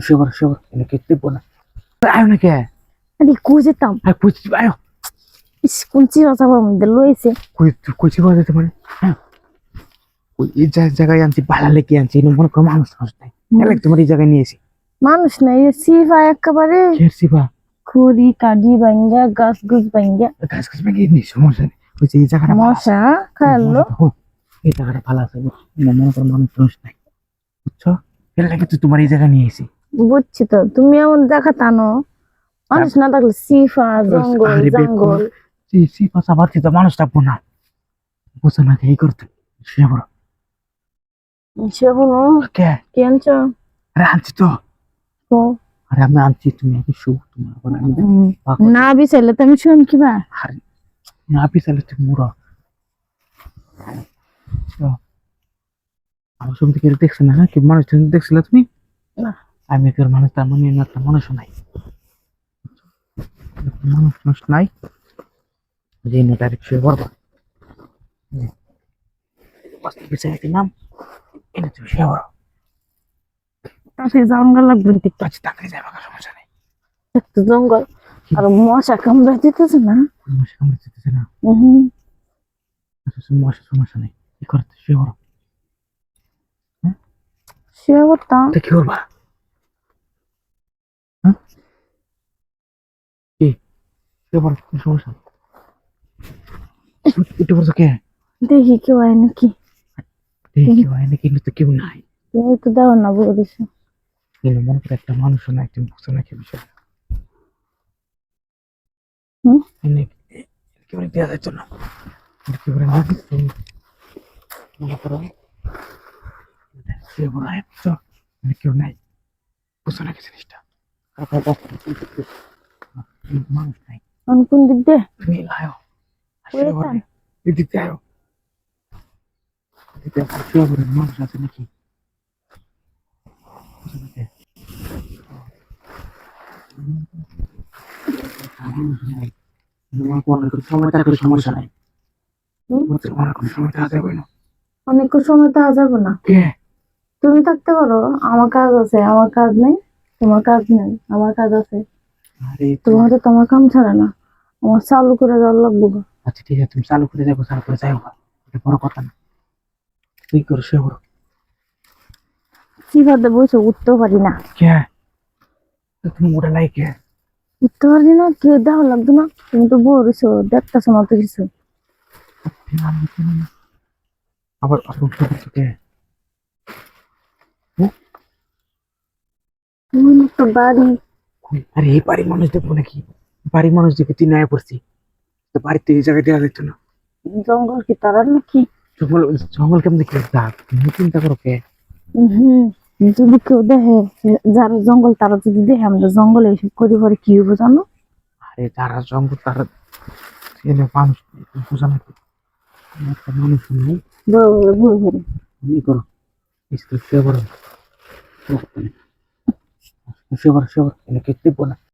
শুয়ে শুয়ে এনে কে দিব না আয় না আরে কই যেতাম আয় কুচি আয় ইস কোন চিরা চাবার মধ্যে লয়েছে কুই কুচি বাজে যেতে মানে ওই এই জায়গায় আনছি ভালো লেগে আনছি মনে করো মানুষ মানুষ নাই এলাক তোমার এই জায়গায় নিয়েছি মানুষ নাই সিফা একেবারে খেরছি বা খড়ি কাঠি ভাঙ্গা গাছ গুছ ভাঙ্গা গাছ গাছ ভেঙে নিই সমস্যা নেই ওই যে এই জায়গাটা। মশা এই জায়গাটা ভালো আছে মনে করো মানুষ মানুষ নাই বুঝছ এর লাগে তো তোমার এই জায়গায় নিয়েছি বুঝছি তো। তুমি এমন দেখা টানো। মানুষ না থাকলে সিফা জঙ্গল। জঙ্গল। সি সি পাশা তো মানুষ থাকব না? বুঝছ না এই করতে। শুয়ে বড় সে বলো কে? কি আনছো? আরে আনছি তো। তো, আরে আমি আনছি তুমি আগে শু তোমার আবার না বিছাইলে তো আমি শুন কিবা আরে না পিছালে তুমি মুড়ো আমার থেকে দেখছ না কি মানুষ দেখছিলে তুমি। আমি তোর মানুষ তার মানে একটা মানুষ নাই। মানুষ মানুষ নাই। যে না ডাইরেক্ট শুয়ে পড়বা পিছনে একটি নাম এনে তুমি শুয়ে পড়ো তাতে জঙ্গল লাগবে যাবে সমস্যা নেই। একটু জঙ্গল। আর মশা কামড়া দিতেছে না। মশা কামড়ে যেতেছে না। হুম। আচ্ছা, মশা সমস্যা নেই। কি করতে শুয়ে পড়ো। শুয়ে পড়তাম। তা কি করবা হ্যাঁ কি শুয়ে পড়ো কোনো সমস্যা নেই উঠে পড়ছো কে দেখি কেউ হয় নাকি এই কেউ হয় নাকি কিন্তু কেউ নাই তুমি তো দাও না বলে দিছো কিন্তু মনে করে একটা মানুষ নাই তুমি বুঝছ না কি বিষয় হুম? এনে একেবারে দেওয়া যাইতো না একেবারে না তুমি মনে করো শুয়ে পড়ো আয় বুঝছ মানে কেউ নাই বুঝছ না কি জিনিসটা মানুষ নাই আমি কোন দিক দিয়ে তুমি আয়ো আয়ো পড়ো মানুষ আছে নাকি কোনো কোনো অনেক সময় তো যাবে না তুমি থাকতে পারো আমার কাজ আছে আমার কাজ নেই তোমার কাজ নেই আমার কাজ আছে তোমার তো তোমার কাম ছাড়া না আমার চালু করে দেওয়ার লাগবো। আচ্ছা ঠিক আছে তুমি চালু করে যাব চালু করে যাই এটা বড় কথা না। তুই করো শুয়ে পড়ো। সিফাতে বসে উঠতেও পারি না। কে? তুমি ওটা লাই কে? উঠতে পারি না কেউ দেওয়া লাগতো না। তুমি তো বলছো দেখতেছো না তো কিছু। আবার আবার উঠে পড়ছো কে? তুমি তো বাড়ি। আরে এই বাড়ির মানুষ দেখব নাকি? বাড়ির মানুষ দেখে তুই নয় পড়ছি তো বাড়িতে এই জায়গায় দেওয়া যেত না। জঙ্গল কি তারা নাকি? জঙ্গল জঙ্গল কেমন দেখি? দাগ তুমি চিন্তা করো কে? হম যদি কেউ দেখে যারা জঙ্গল তারা যদি দেখে আমরা জঙ্গলে এসব করি পরে কি হব জানো? আরে যারা জঙ্গল তারা এনে মানুষ বোঝা নাকি একটা মানুষ নাই। ভুল করে তুমি করো। স্কুল শুয়ে পড়ো শুয়ে পড়ো শুয়ে পড়ো এনে কে না।